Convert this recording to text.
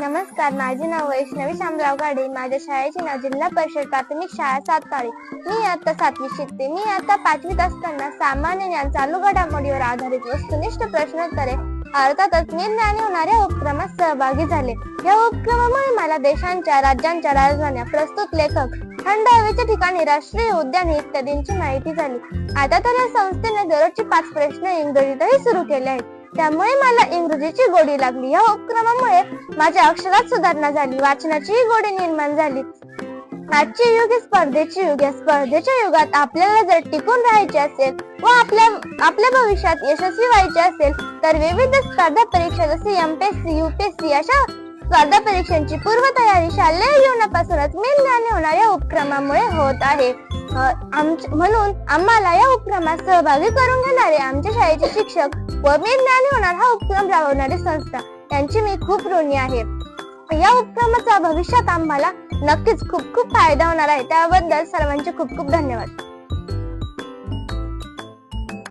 नमस्कार माझे नाव वैष्णवी शामराव गाडे माझ्या शाळेचे नाव जिल्हा परिषद प्राथमिक शाळा सातताळी मी आता सातवी शिकते. मी आता पाचवीत असताना सामान्य ज्ञान चालू घडामोडीवर आधारित वस्तुनिष्ठ प्रश्नोत्तरे अर्थातच निर्ज्ञानी होणाऱ्या उपक्रमात सहभागी झाले. या उपक्रमामुळे मला देशांच्या राज्यांच्या राजधान्या प्रस्तुत लेखक थंड हवेच्या ठिकाणी राष्ट्रीय उद्याने इत्यादींची माहिती झाली. आता तर या संस्थेने दररोजचे पाच प्रश्न इंग्रजीतही सुरू केले आहेत. त्यामुळे मला इंग्रजीची गोडी लागली. या उपक्रमामुळे माझ्या अक्षरात सुधारणा झाली. वाचनाचीही गोडी निर्माण झाली. आजचे युग हे स्पर्धेचे युग. आहे स्पर्धेच्या युगात आपल्याला जर टिकून राहायचे असेल व आपल्या आपल्या भविष्यात यशस्वी व्हायचे असेल तर विविध स्पर्धा परीक्षा जसे एमपीएससी युपीएससी अशा स्पर्धा परीक्षांची पूर्वतयारी शालेय जीवनापासूनच निर्ज्ञानी होणाऱ्या उपक्रमामुळे होत आहे. म्हणून आम्हाला या उपक्रमात सहभागी करून घेणारे आमच्या शाळेचे शिक्षक व निर्ज्ञानी होणार हा उपक्रम राबवणारी संस्था यांची मी खूप ऋणी आहे. या उपक्रमाचा भविष्यात आम्हाला नक्कीच खूप खूप फायदा होणार आहे. त्याबद्दल सर्वांचे खूप खूप धन्यवाद.